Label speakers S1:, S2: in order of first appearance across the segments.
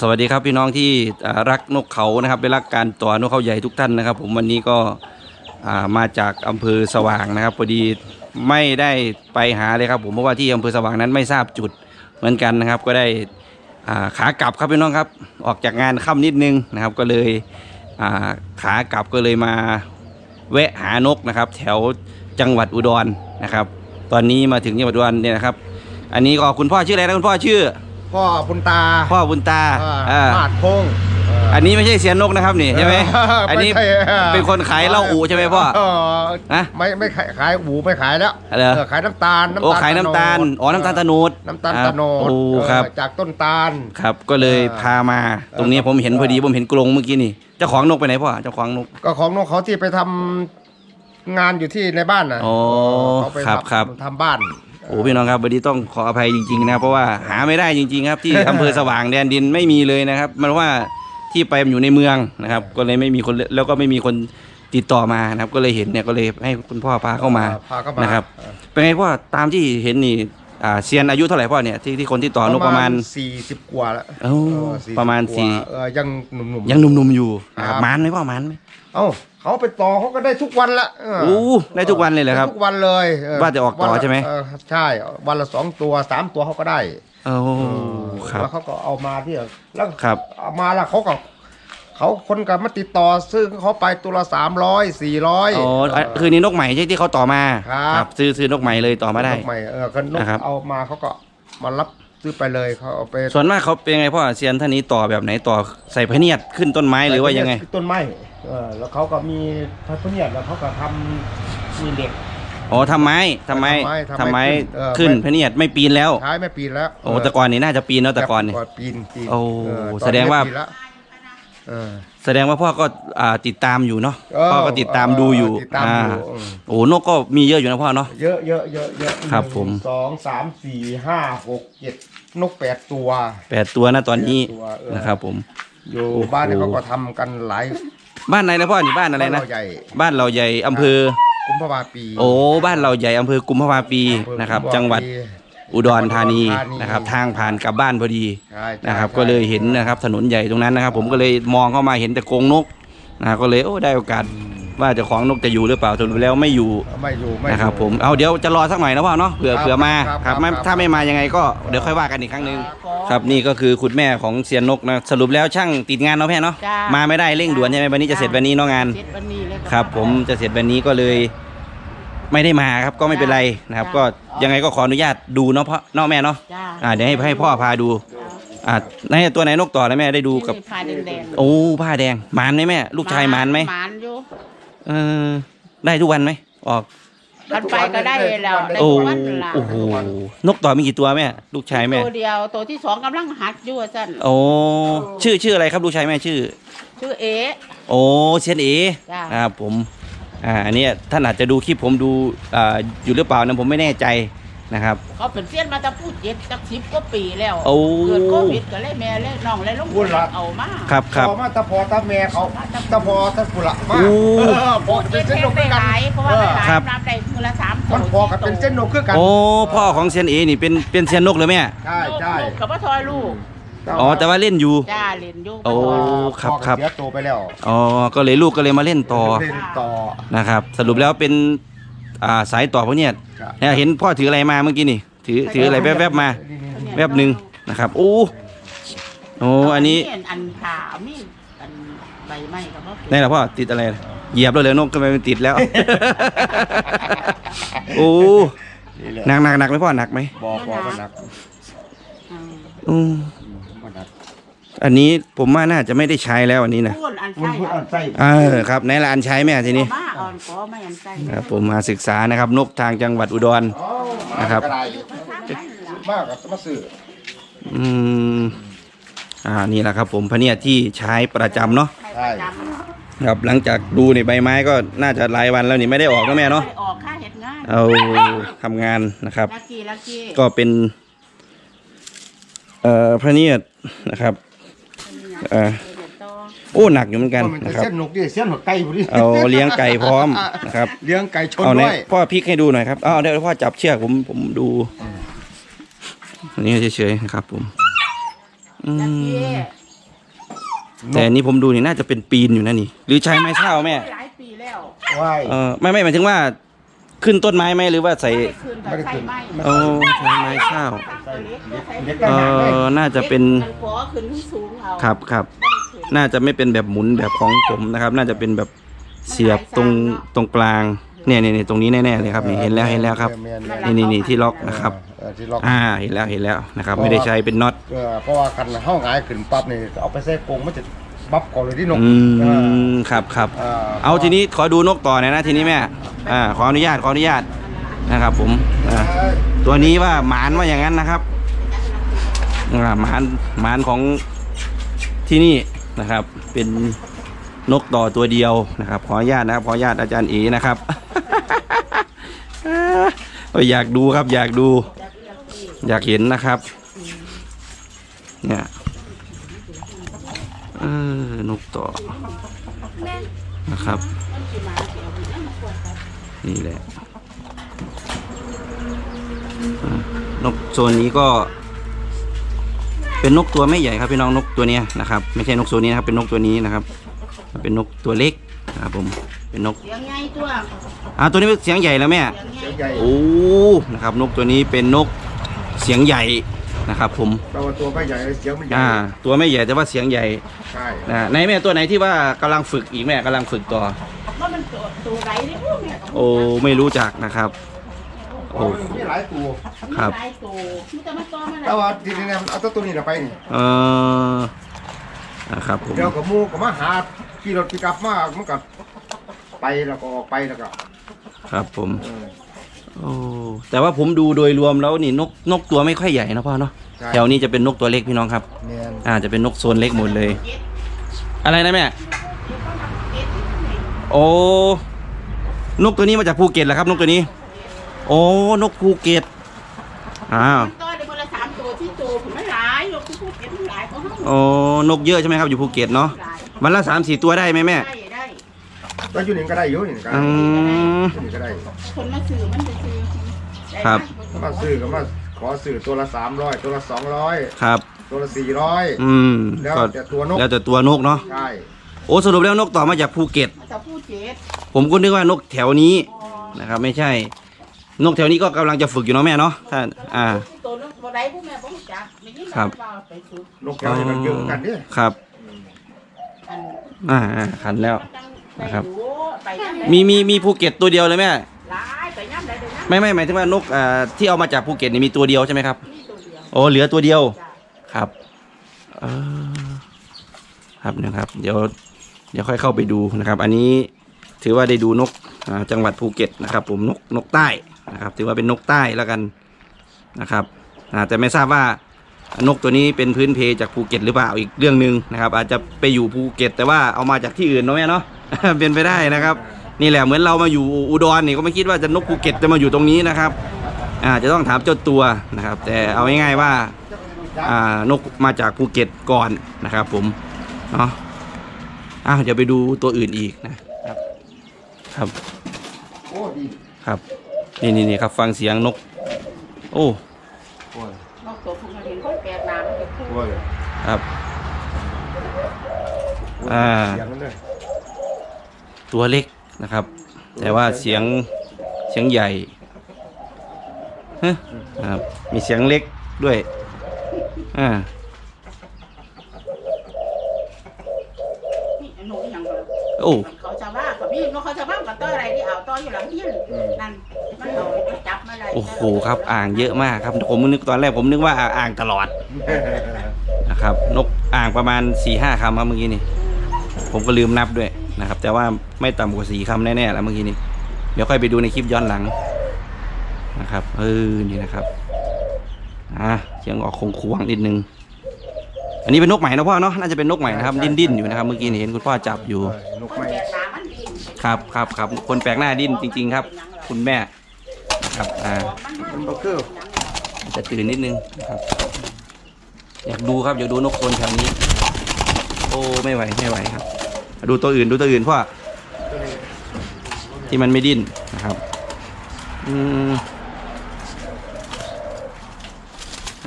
S1: สวัสดีครับพี่น้องที่รักนกเขานะครับเป็นรักการต่อนกเขาใหญ่ทุกท่านนะครับ ผมวันนี้ก็มาจากอำเภอสว่างนะครับพอดีไม่ได้ไปหาเลยครับ ผมเพราะว่าที่อำเภอสว่างนั้นไม่ทราบจุดเหมือนกันนะครับ ก็ได้ขากลับครับพี่น้องครับ ออกจากงานค่ำนิดนึงนะครับ ก็เลยขากลับก็เลยมาแวะหานกนะครับ แถวจังหวัดอุดรนะครับ ตอนนี้มาถึงจังหวัดอุดรเนี่ยนะครับ อันนี้ก็คุณพ่อชื่ออะไรนะคุณพ่อชื่อ
S2: พ่อบุญตา
S1: พ่อบุญตา
S2: อ่า
S1: อ่า
S2: มาดพงษ์
S1: อันนี้ไม่ใช่เสียนนกนะครับนี่ใช่ไหมอันนี้
S2: ไม่ใช่
S1: เป็นคนขายเหล้าอู่ใช่ไหมพ่อ
S2: เฮะไม่ไม่ขายขายอูไม่ขายแล้ว
S1: อะไรเหรอ
S2: เออขายน้ำตาล
S1: โอ้ขายน้ำตาล
S2: โด
S1: อ๋อน้ำตาลตะโนด
S2: น้ำตาลตะโนด
S1: โอ้
S2: เออ
S1: ครับ
S2: จากต้นตาล
S1: ครับก็เลย
S2: เออ
S1: พามา ตรงนี้ผมเห็นพอดีผมเห็นกรงเมื่อกี้นี่เจ้าของนกไปไหนพ่อเจ้าของนก
S2: ก็ของน้องเขาที่ไปทำงานอยู่ที่ในบ้านน่ะ
S1: อ๋อ
S2: เขาไป
S1: ครับ
S2: ทำ
S1: ครับ
S2: ทำบ้าน
S1: โอ้พี่น้องครับวันนี้ต้องขออภัยจริงๆนะครับเพราะว่าหาไม่ได้จริง ๆ ครับ ที่อำเภอสว่างแดนดินไม่มีเลยนะครับ มันว่าที่ไปมันอยู่ในเมืองนะครับ ก็เลยไม่มีคนแล้วก็ไม่มีคนติดต่อมานะครับ ก็เลยเห็นเนี่ยก็เลยให้คุณพ่อพาเข้ามา
S2: พาเข้ามา
S1: นะครับ
S2: เออ
S1: เป็นไงพ่อตามที่เห็นนี่ อ่าเซียนอายุเท่าไหร่พ่อเนี่ยที่ที่คนที่ต่อนกประมาณ
S2: สี่สิบกว่าแล้ว
S1: เอ้า
S2: เออ40
S1: ประมาณ
S2: กว่
S1: สี่
S2: เออยังหนุ่มๆ
S1: ยังหนุ่มๆอยู่นะครับ
S2: ครับ
S1: หมันไหมพ่อหมันไหม
S2: เอ้าเขาไปต่อเขาก็ได้ทุกวันละเโอ้
S1: ได้ทุกวันเลยเหรอครับ
S2: ได้ทุกวันเลยเว่า
S1: จะออกต่อ
S2: วันละ
S1: ใช่ไหม
S2: เใช่วันละสองตัวสามตัวเขาก็ได้
S1: โอ้ครับ
S2: แล้วเขาก็เอามาที่แล้ว
S1: ครับ
S2: เอามาแล้วเขาก็ เขาคนกับมาติดต่อซื้อเขาไปตัวละสามร้อยสี่ร้อย
S1: อ๋ออะคือนี่นกใหม่ใช่ที่เขาต่อมา
S2: ครับ
S1: ซื้อซื้อนกใหม่เลยต่อมาได้
S2: ใหม่เออก็นก
S1: นะครับ
S2: เอามาเขาก็มารับซื้อไปเลยเขาเอาไป
S1: ส่วนมากเขาเป็นไงพ่อเซียนท่านนี้ต่อแบบไหนต่อใส่พะเนียดขึ้นต้นไม้หรือว่ายังไง
S2: ต้นไม้เออแล้วเขาก็มีพันธุ์เนี่ยแล้วเขาก็ทำมีเหล็ก
S1: อ๋อทำไม้ทำไม้
S2: ทำไม้
S1: ทำไม้
S2: เออ
S1: ขึ้น
S2: ไม่
S1: พะเนียดไม่ปีนแล้ว
S2: ใช้ไม่ปีนแล้ว
S1: โอ้แต่ก่อนนี่น่าจะปีนแล้วแต่ก่อนนี่
S2: ปีนปีน
S1: โอ้
S2: เตอนนี้
S1: แสดงว่า
S2: ไม่ปีนละ เออ
S1: แสดงว่าพ่อก็อ่าติดตามอยู่เนาะ
S2: เออ
S1: พ่อก็ติดตามดูอยู่
S2: ติดตามอยู่
S1: อ่า
S2: อืม
S1: โอ้นกก็มีเยอะอยู่นะพ่อเนาะ
S2: เยอะเยอะเยอะเยอะ
S1: ครับ
S2: หนึ่ง
S1: ผม
S2: สองสามสี่ห้าหกเจ็ดนกแปดตัว
S1: แปดตัวนะตอนนี้
S2: แปดตัวเออ
S1: นะครับ ผม
S2: อยู่
S1: โอ้โห
S2: บ้านเนี่ยเขาก็ทำกันหลาย
S1: บ้านไหนนะพ่อนี่บ้านอะไรนะ
S2: บ้าเาใหญ่
S1: บ้านเราใหญ่อำเภอ
S2: กุมภาวาปี
S1: โอ้บ้านเราใหญ่อำเภอกุมภาวาปี
S2: อำเภอ
S1: นะครับ
S2: กุมภาวา
S1: จังหวัด
S2: ปี
S1: อุดรธานี
S2: อุดรธานี
S1: นะครับ ทางผ่านกลับบ้านพอดี
S2: ใช่ใช่
S1: นะครับ
S2: ใช่
S1: ก็เลยเห็นนะครับถนนใหญ่ตรงนั้นนะครับ ผมก็เลยมองเข้ามาเห็นแต่กรงนกนะก็เลยโอ้ได้โอกาสว่าเจ้าของนกจะอยู่หรือเปล่าสรุปแล้วไม่อยู่
S2: ไม่อยู่ไม่
S1: นะครับ
S2: อยู่
S1: ผมเอาเดี๋ยวจะรอสักหน่อยนะพ่อเนาะเผื่อ
S2: ครับ
S1: เผื่อมา
S2: ครับ
S1: ครับ
S2: ครับ
S1: ไม่
S2: ครับ
S1: ถ้าไม่มายังไงก็เดี๋ยวค่อยว่ากันอีกครั้งหนึ่ง ครับนี่ก็คือคุณแม่ของเซียนนกนะสรุปแล้วช่างติดงานเนาะแม่เนาะ
S3: จ้า
S1: มาไม่ได้เร่งด่วนใช่ไหมวันนี้จะเสร็จวันนี้เนาะงาน
S3: เสร็จวันนี้เลย
S1: ครับผมจะเสร็จวันนี้ก็เลย ไม่ได้มาครับก็ไม่เป็นไรนะครับ ก็ยังไงก็ขออนุญาตดูเนาะพ่อเนาะแม่เนาะ
S3: จ้า
S1: อ่าเดี๋ยวให้ให้พ่อพาดูอ่าไหนตัวไหนนกต่อนะแม่ได้ดูกับ
S3: นี่ผ้าแดงๆ
S1: โอ้ผ้าแดงหมานไหมแม่ ลูกชายหมานไหม
S3: หมานอยู่
S1: เออได้ทุกวันไหมออก
S3: กันไปก็ได้แล้วได้
S1: โอ้
S3: ทุกวันละ
S1: โอ้โหนกต่อมีกี่ตัวแม่ลูกชายแม่
S3: ตัวเดียวตัวที่สองกำลังหัดอยู่ว่าซั่น
S1: โอ้ชื่อชื่ออะไรครับลูกชายแม่ชื่อ
S3: ชื่อเอ
S1: โอ้เซียนเอ
S3: จ้ะ
S1: ครับผม อ่าอันเนี้ยท่านอาจจะดูคลิปผมดูอ่าอยู่หรือเปล่านะผมไม่แน่ใจนะครับ
S3: เขาเป็นเซียนมาตั้งพูดเจ็ดตั้งสิบกว่าปีแล้ว
S1: โอ้
S3: เกิดโควิดก็เลยแม่เลยน้องเลยลง
S2: พูดละ
S3: เอามา
S1: ครับครับ
S2: พอมาตะพอตะแม่เขาตะพอตะกุละมา
S1: โอ้
S2: เออพ
S3: พู
S2: อ
S3: ด
S2: เป็
S3: เจ็
S2: น
S3: ด
S2: เส้นนก
S3: ได้
S2: คือ
S3: ห
S2: กัน
S3: ลายเพราะว่า
S2: เออ
S3: ได้หลาย
S1: ครับ
S3: น้ำได้มือละสาม
S2: มันพอกันเป็นเส้นนกคือกัน
S1: โอ้พ่อของเซียนเอนี่เป็นเป็นเซียนนกเลยแม่
S2: ใช่ใช่
S3: ลูกกับพ่อทอยลูก
S1: อ๋อแต่ว่าเล่นอยู่
S3: จ้าเล่นอยู่
S1: โอ้ ครับ
S2: พ่อก็
S1: ครับ
S2: เสียตัวไปแล้ว
S1: อ๋อก็เลยลูกก็เลยมาเล่นต่อ
S2: เล่นต่อ
S1: นะครับ สรุปแล้วเป็นอ่าสายต่อพวกเนี้ย
S2: ครับ
S1: เนี่ยเห็นพ่อถืออะไรมาเมื่อกี้นี่ ถือถืออะไรแวบๆมาแวบหนึ่งนะครับโอ้โอ้อันนี้
S3: อันขามีอันใบไม้กับพ่อ
S1: นี่แหละพ่อติดอะไรเหยียบแล้วเลยนกทำไมมันติดแล้ว โอ้
S2: นี่แหละ
S1: หนักหนักหนักไหมพ่อหนักไหม
S2: บอกบอกมันหนัก
S3: อืม
S1: อืม
S2: มันหนัก
S1: อันนี้ผมว่าน่าจะไม่ได้ใช้แล้วอันนี้นะ
S3: พูดอัน
S2: มัน
S3: ใช่
S2: พูดอันไส้
S1: เออครับไหนละอันใช้แม่ทีนี้
S3: มาอ่อนก็ไม่อันใช่
S1: ครับผมมาศึกษานะครับ นกทางจังหวัดอุดร
S2: อ๋อ
S1: นะครับ
S2: กระไดมากกับมาซื้อ
S1: อืมอ่านี่แหละครับ ผมพะเนียดที่ใช้ประจำเนาะ
S2: ใช่
S1: ครับหลังจากดูในใบไม้ก็น่าจะหลายวันแล้วนี่ไม่ได้ออกนะแม่เนาะ
S3: ออกค่าเห็ดงาน
S1: เอาทำงานนะครับ
S3: ลักกี้ลักกี้
S1: ก็เป็น เอ่อพระเนียดนะครับ เอ่อโอ้หนักอยู่เหมือนกัน
S2: มัน
S1: นะ
S2: จะ
S1: ครับ
S2: เส้นนกดิเส้นหัวไก่พอดี
S1: เอาเลี้ยงไก่พร้อมนะครับ
S2: เลี้ยงไก่ชน
S1: เอาไหน
S2: ด้วย
S1: พ่อพลิกให้ดูหน่อยครับเอาเดี๋ยวพ่อจับเชือกผมผมดูอันนี้เฉยๆนะครับผมอื
S3: ลัก
S1: ม
S3: กี้
S1: แต่อันนี้ผมดูนี่น่าจะเป็นปีนอยู่นะนี่ หรือใช้ไม้เท้าแม่
S3: หลายปีแล้ว
S2: ว่าย
S1: เออไม่ไม่หมายถึงว่า ขึ้นต้นไม้ไหมหรือว่าใส่
S3: ไม่คืนแต่ใช้ไม้
S1: โอ้ใช้ไม้เท้า
S2: เด็ก
S1: เออน่าจะเป็น
S3: มันขอขึ้นที่สูงเอา
S1: ครับครับน่าจะไม่เป็นแบบหมุนแบบของผมนะครับ น่าจะเป็นแบบเสียบตรงตรงกลางเนี่ยเนี่ยเนี่ยตรงนี้แน่ๆเลยครับนี่เห็นแล้วเห็นแล้วครับนี่นี่นี่ที่ล็อกนะครับ
S2: เออที่ล็อก
S1: อ่าเห็นแล้วเห็นแล้วนะครับ ไม่ได้ใช้เป็นน็อต
S2: เออเพราะว่าคันห้องหงายขึ้นปั๊บนี่เอาไปใส่กรงมันจะ บับก่อนเลยที่นก
S1: อื
S2: เออ
S1: มครับครับ
S2: เออ
S1: เอาทีนี้ขอดูนกต่อหน่อยนะทีนี้แม่อ่าขออนุญาตขออนุญาตนะครับ ผมอ่า
S2: เอ้ย
S1: ตัวนี้ว่าหมานว่าอย่างนั้นนะครับอ่าหมานหมานของที่นี่นะครับ เป็นนกต่อตัวเดียวนะครับ ขออนุญาตนะครับ ขออนุญาตอาจารย์เอนะครับ เอ้ยอยากดูครับ อยากดู อยากเห็นนะครับ เนี่ยเออ นกต่อนะครับ นี่แหละอ่านกโซนนี้ก็ เป็นนกตัวไม่ใหญ่ครับพี่น้องนกตัวเนี้ยนะครับ ไม่ใช่นกโซนนี้นะครับ เป็นนกตัวนี้นะครับ เป็นนกตัวเล็กนะครับผมเป็นนก
S3: เสียงไงตัว
S1: อ่าตัวนี้เป็นเสียงใหญ่แล้วแม่
S3: เสียงไง
S2: เสียงใหญ่
S1: โอ้นะครับ นกตัวนี้เป็นนกเสียงใหญ่ นะครับผม
S2: แต่ว่าตัวไม่ใหญ่เสียงมันใหญ่
S1: อ่าตัวไม่ใหญ่แต่ว่าเสียงใหญ่
S2: ใช่
S1: นะในแม่ตัวไหนที่ว่ากำลังฝึกอีกแม่กำลังฝึกต่อ
S3: ว่ามันตัวตัวไรนี่พวกเนี่ย
S1: โอ้ไม่รู้จักนะครับ
S2: โอ้ มีหลายตัว
S1: ครับ
S3: มีหลายตัวมีแต่มันตัวมัน
S2: แต่ว่าทีนี้เนี่ยมันเอาตัวตัวนี้น่ะไปนี่
S1: เออนะครับผม
S2: เดี๋ยวกับหมูก็มาหาขี่รถปิกอัพมามันก็ไปแล้วก็ออกไปแล้วก็
S1: ครับผม
S2: เออ
S1: โอ้แต่ว่าผมดูโดยรวมแล้วนี่นกนกตัวไม่ค่อยใหญ่นะพ่อเนาะ
S2: ใช่
S1: แถวนี้จะเป็นนกตัวเล็กพี่น้องครับ
S2: แม่น
S1: อ่าจะเป็นนกโซนเล็กหมดเลย อะไรนะแม่โอ้นกตัวนี้มาจากภูเก็ตเหรอครับ นกตัวนี้ โอ้นกภูเก็ตอ้าว
S3: มันตัวเดียวคนละสามตัวที่ตัวผมไม่หลายยกที่พูดเก็บมันหลายของเขา
S1: โอ้นกเยอะใช่ไหมครับอยู่ภูเก็ตเนาะ
S3: หลาย
S1: วันละสามสี่ตัวได้ไหมแม่
S3: ได้ ได้
S2: ก็อยู่นี่ก็ได้อยู่นี่ก็
S1: อื
S2: ได้
S1: ม
S2: อยู่นี่ก็ได้
S3: คนมาซื้อมันจะซื้อได้
S1: ครับ
S2: มาซื้อก็มาขอซื้อตัวละสามร้อยตัวละสองร้อย
S1: ครับ
S2: ตัวละสี่ร้อย
S1: อืม
S2: แล้ว
S1: ก็
S2: แต่ตัวนก
S1: แล้วแต่ตัวนกเนาะ
S2: ใช่
S1: โอ้สรุปแล้วนกต่อมาจากภูเก็ต
S3: มันจะพูดเจ็ด
S1: ผมก็นึกว่านกแถวนี้
S3: อ๋อ
S1: นะครับ ไม่ใช่ นกแถวนี้ก็กำลังจะฝึกอยู่เนาะแม่เนาะถ้าอ่า
S3: ตัวนึงตัวใดพวกแม่บ่รู้จักไม่ยิน
S1: ครับ
S3: ว่าไปซื้อน
S2: กแถวนี้มันเยอะเหมือนกันเนี่ย
S1: ครับ
S3: อัน
S1: อ่าอ่าขันแล้วนะครับ
S3: ไปย่ำใด
S1: มีมีมีภูเก็ตตัวเดียวเลยแม่
S3: หลายไปย่ำใดเดี๋ยวนะ
S1: ไม่ไม่หมายถึงว่านกอ่าที่เอามาจากภูเก็ตนี่มีตัวเดียวใช่ไหมครับ
S3: มีตัวเดียว
S1: โอ้เหลือตัวเดียว
S3: จ้ะ
S1: ครับเออครับนะครับ เดี๋ยวเดี๋ยวค่อยเข้าไปดูนะครับ อันนี้ถือว่าได้ดูนกอ่าจังหวัดภูเก็ตนะครับ ผมนกนกใต้นะครับ ถือว่าเป็นนกใต้แล้วกันนะครับอ่าแต่ไม่ทราบว่านกตัวนี้เป็นพื้นเพจากภูเก็ตหรือเปล่าอีกเรื่องหนึ่งนะครับ อาจจะไปอยู่ภูเก็ต แต่ว่าเอามาจากที่อื่นเนาะแม่เนาะเป็นไปได้นะครับ นี่แหละเหมือนเรามาอยู่อุดรนี่ก็ไม่คิดว่าจะนกภูเก็ตจะมาอยู่ตรงนี้นะครับอ่าจะต้องถามเจ้าตัวนะครับ แต่เอาง่ายๆว่าอ่านกมาจากภูเก็ตก่อนนะครับ ผมเนาะอ้าวเดี๋ยวไปดูตัวอื่นอีกนะครับ ครับ
S2: โอ้ดี
S1: ครับนี่นี่นี่ครับ ฟังเสียงนก โอ้
S2: โอ้ย
S3: นอกตัวพวกมันเห็นคนแปลกหน้ามันจะพูด
S2: โอ้ย
S1: ครับอ่า
S2: เสียงมันเลย
S1: ตัวเล็กนะครับ แต่ว่าเสียงเสียงใหญ่ฮะครับมีเสียงเล็กด้วยอ่า
S3: นี่หนูอย่างเดียว
S1: โอ้
S3: เขาจะว่าเขาพี่นกเขาจะว่ากับต้ออะไรที่เอาต้ออยู่หลังเฮียนนั่นมันเอาไปจับมาอะไร
S1: โอ้โหครับอ่างเยอะมากครับผมนึกตอนแรกผมนึกว่าอ่างตลอดนะครับ นกอ่างประมาณสี่ห้าคำครับเมื่อกี้นี่ ผมก็ลืมนับด้วยนะครับ แต่ว่าไม่ต่ำกว่าสี่คำแน่ๆแล้วเมื่อกี้นี้ เดี๋ยวค่อยไปดูในคลิปย้อนหลังนะครับเออนี่นะครับอะเสียงออกคงควงๆนิดนึง อันนี้เป็นนกใหม่นะพ่อเนาะน่าจะเป็นนกใหม่นะครับดิ้นดิ้นๆอยู่นะครับเมื่อกี้นี่เห็นคุณพ่อจับอยู่
S2: นก
S3: คน
S2: ไม้
S3: แปลกหน้ามันดี
S1: ครับครับครับคนแปลกหน้าดิ้นจริง ๆ ครับ คุณแม่นะครับอ่า
S2: มันบ่คือ
S1: จะตื่นนิดนึงนะครับ อยากดูครับอยากดูนกโซนแถวนี้โอ้ไม่ไหวไม่ไหวครับ ดูตัวอื่นดูตัวอื่นพ่อที่มันไม่ดิ้นนะครับอืม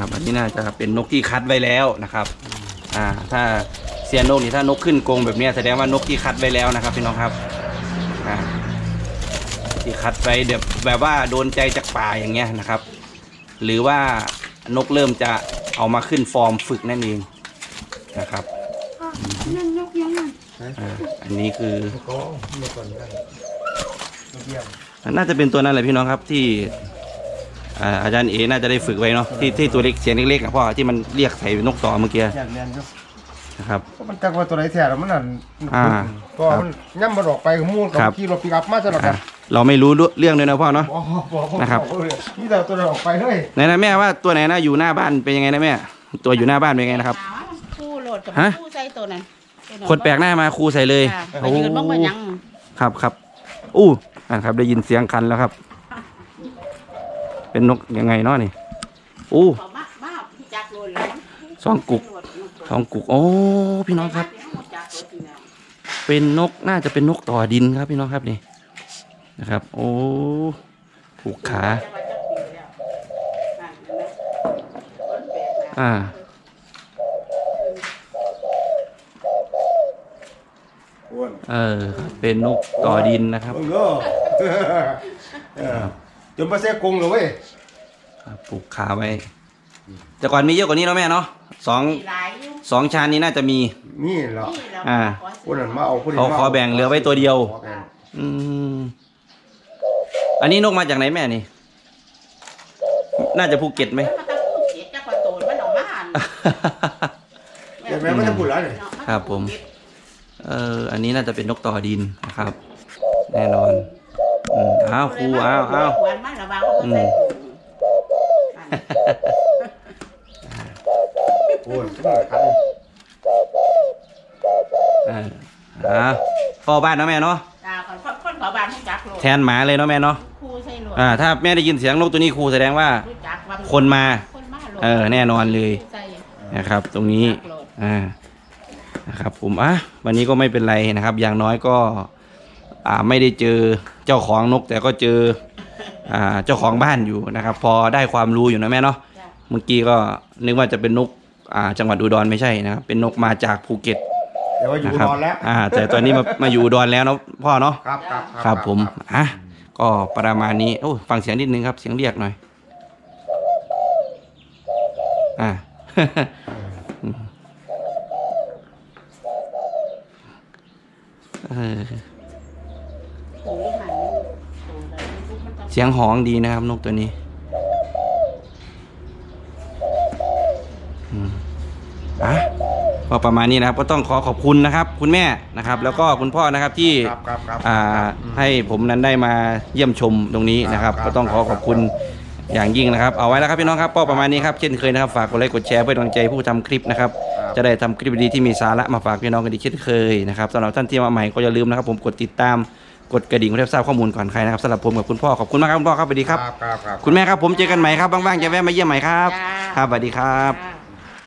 S1: ครับอันนี้น่าจะเป็นนกที่คัดไว้แล้วนะครับ อ่า ถ้าเซียนนกนี่ถ้านกขึ้นกรงแบบนี้แสดงว่านกที่คัดไว้แล้วนะครับพี่น้องครับ อ่า ที่คัดไว้แบบแบบว่าโดนใจจากป่าอย่างเงี้ยนะครับ หรือว่านกเริ่มจะเอามาขึ้นฟอร์มฝึกนั่นเองนะครับ
S3: นั่นยกยังนั่น
S1: อ่าอันนี้คือ
S2: ก็เมื่อก่อนได้เยี่ยม
S1: น่าจะเป็นตัวนั้นแหละพี่น้องครับที่อ่าอาจารย์เอน่าจะได้ฝึกไว้เนาะที่ที่ตัวเล็กเสียงเล็กๆอะพ่อที่มันเรียกใส่นกต่อเมื่อกี้
S2: อยากเรียนอยู่
S1: นะครับ
S2: ก็มันจักว่าตัวไหนแท้แล้วมันนั่น
S1: อ่า
S2: ก็มันย่ำมันออกไปกับมูลกับ
S1: ครับ
S2: ขี่รถปิกอัพมาซะแล้วกั
S1: อ่านเราไม่รู้เรื่องด้วยนะพ่อเนาะ
S2: อ๋อบอก
S1: นะครับ
S2: นี่แต่ตัวไหนออกไปเฮ้ย
S1: ไหนนะแม่ว่าตัวไหนนะอยู่หน้าบ้านเป็นยังไงนะแม่ตัวอยู่หน้าบ้านเป็นยังไงนะครับ
S3: คู่โหลด กับ
S1: ฮะ
S3: คู่ใส่ตัวนั้น
S1: คนแปลกหน้ามาครูใส่เลย
S3: ค่ะไปยืนบ้างว่ายัง
S1: ครับครับอู้อ่าครับได้ยินเสียงคันแล้วครับ เป็นนกยังไงเนาะนี่อู้
S3: บอกมามาพี่จักรโหลดแล้ว
S1: สองกุกทองกุกโอ้พี่น้องครับ เป็นนกน่าจะเป็นนกต่อดินครับพี่น้องครับนี่นะครับ โอ้ผูกขา อ่า
S2: อ้วน
S1: เออครับเป็นนกต่อดินนะครับ
S2: เบิ่งเด้อเออจนมาเสียกงเลยเว้ย
S1: ครับผูกขาไว้ แต่ก่อนมีเยอะกว่านี้เนาะแม่เนาะสองสองชานนี้น่าจะมี
S2: นี่เหรอ
S1: อ่า
S2: คนนั้นมาเอาคนนี้
S1: เขา
S2: มา
S1: ขอแบ่งเหลือไว้ตัวเดียว
S2: ขอแบ่ง
S1: อืมอันนี้นกมาจากไหนแม่นี่ น่าจะภูเก็ตไหม
S2: เดี๋ยวแม่ไม่จะพูดแล้วเนี่ย
S1: ครับผม เออ อันนี้น่าจะเป็นนกต่อดินนะครับ แน่นอนอืมอ้าวครูอ้าวอ้าวอืม
S2: อ้วนขึ้นมาครับ
S1: เอออ้าวพ่อบ้านเนาะแม่เนาะ
S3: คนขอบานรู้จักโหลด
S1: แทนหมาเลยเนาะแม่เนาะ
S3: คู่ใส่โหลด
S1: อ่าถ้าแม่ได้ยินเสียงนกตัวนี้ครูแสดงว่า
S3: รู้จักว่า
S1: คนมา
S3: คนมาโหลด
S1: เออ แน่นอนเลย
S3: ใส่
S1: นะครับ ตรงนี้
S3: จักโหลด
S1: อ่า นะครับผมอะวันนี้ก็ไม่เป็นไรนะครับ อย่างน้อยก็อ่าไม่ได้เจอเจ้าของนก แต่ก็เจออ่าเจ้าของบ้านอยู่นะครับ พอได้ความรู้อยู่นะแม่เนาะ
S3: จ้ะ
S1: เมื่อกี้ก็นึกว่าจะเป็นนกอ่าจังหวัดอุดรไม่ใช่นะครับเป็นนกมาจากภูเก็ต
S2: เดี๋ยวว่าอยู่
S1: นะครับ
S2: นอนแล้ว
S1: อ่า แต่ตอนนี้มามาอยู่อุดรแล้วเนาะพ่อเนาะ
S2: ครับครับ
S1: ครับผมอะก็ประมาณนี้โอ้ฟังเสียงนิดนึงครับ เสียงเรียกหน่อย อ่า เออ
S3: หูหันหูเลยลูกมันต้อง
S1: เสียงหองดีนะครับนกตัวนี้อืมอะก็ประมาณนี้นะครับ ก็ต้องขอขอบคุณนะครับ คุณแม่นะครับ แล้วก็คุณพ่อนะครับที่
S2: ครับครับครับ
S1: อ่าให้ผมนั้นได้มาเยี่ยมชมตรงนี้นะครับ
S2: ครับ
S1: ก็ต้องขอขอบคุณ อย่างยิ่งนะครับ เอาไว้แล้วครับพี่น้องครับก็ประมาณนี้ครับเช่นเคยนะครับฝากกดไลค์กดแชร์เพื่อเป็นกำลังใจผู้ทำคลิปนะครับจะได้ทำคลิปดีๆที่มีสาระมาฝากพี่น้องกันอีกเช่นเคยนะครับสำหรับท่านที่มาใหม่ก็อย่าลืมนะครับ ผมกดติดตามกดกระดิ่งเพื่อทราบข้อมูลก่อนใครนะครับสำหรับผมกับคุณพ่อขอบคุณมากครับคุณพ่อครับสวัสดีครับ
S2: ครับครับ
S1: คุณแม่ครับผมเจอกันใหม่ครับว่างๆจะแวะมาเยี่ยมใหม่ครับ ครับสวัสดีครับ
S3: จ้า